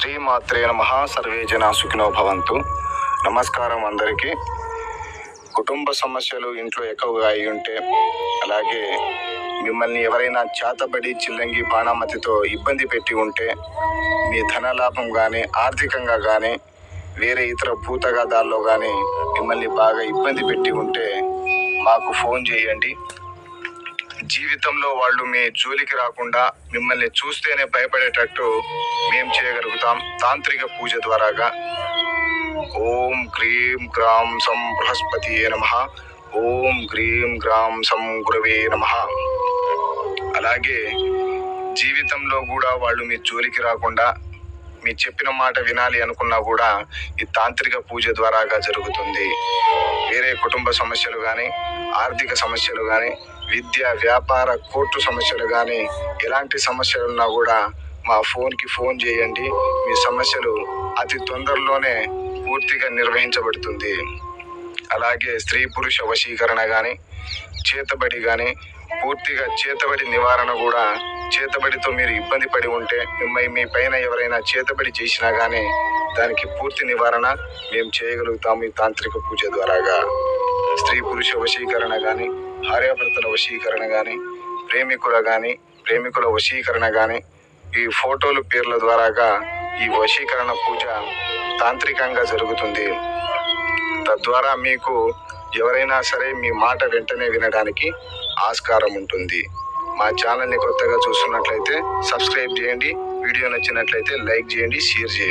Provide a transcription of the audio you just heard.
శ్రీమాత్రే నమ. సర్వే జన సుఖినో భవంతు. నమస్కారం అందరికీ. కుటుంబ సమస్యలు ఇంట్లో ఎక్కువగా అయి ఉంటే అలాగే మిమ్మల్ని ఎవరైనా చేతబడి చిల్లంగి బాణామతితో ఇబ్బంది పెట్టి ఉంటే మీ ధనలాభం కానీ ఆర్థికంగా కానీ వేరే ఇతర భూతగాదాల్లో కానీ మిమ్మల్ని బాగా ఇబ్బంది పెట్టి ఉంటే మాకు ఫోన్ చేయండి. జీవితంలో వాళ్ళు మీ జోలికి రాకుండా మిమ్మల్ని చూస్తేనే భయపడేటట్టు మేము చే తాంత్రిక పూజ ద్వారాగా ఓం క్రీం గ్రాం సం బృహస్పతి నమ. ఓం క్రీం గ్రాం సం గురవే నమ. అలాగే జీవితంలో కూడా వాళ్ళు మీ జోలికి రాకుండా మీ చెప్పిన మాట వినాలి అనుకున్నా కూడా ఈ తాంత్రిక పూజ ద్వారాగా జరుగుతుంది. వేరే కుటుంబ సమస్యలు కానీ ఆర్థిక సమస్యలు కానీ విద్య వ్యాపార కోర్టు సమస్యలు కానీ ఎలాంటి సమస్యలున్నా కూడా మా ఫోన్కి ఫోన్ చేయండి. మీ సమస్యలు అతి తొందరలోనే పూర్తిగా నిర్వహించబడుతుంది. అలాగే స్త్రీ పురుష వశీకరణ కానీ చేతబడి కానీ పూర్తిగా చేతబడి నివారణ కూడా చేతబడితో మీరు ఇబ్బంది పడి ఉంటే మిమ్మల్ని మీ పైన ఎవరైనా చేతబడి చేసినా కానీ దానికి పూర్తి నివారణ మేము చేయగలుగుతాము ఈ తాంత్రిక పూజ ద్వారాగా. స్త్రీ పురుష వశీకరణ కానీ భార్యాభర్తల వశీకరణ కానీ ప్రేమికుల కానీ ప్రేమికుల వశీకరణ కానీ ఈ ఫోటోలు పేర్ల ద్వారాగా ఈ వశీకరణ పూజ తాంత్రికంగా జరుగుతుంది. తద్వారా మీకు ఎవరైనా సరే మీ మాట వెంటనే వినడానికి ఆస్కారం ఉంటుంది. మా ఛానల్ని కొత్తగా చూస్తున్నట్లయితే సబ్స్క్రైబ్ చేయండి. వీడియో నచ్చినట్లయితే లైక్ చేయండి షేర్ చేయండి.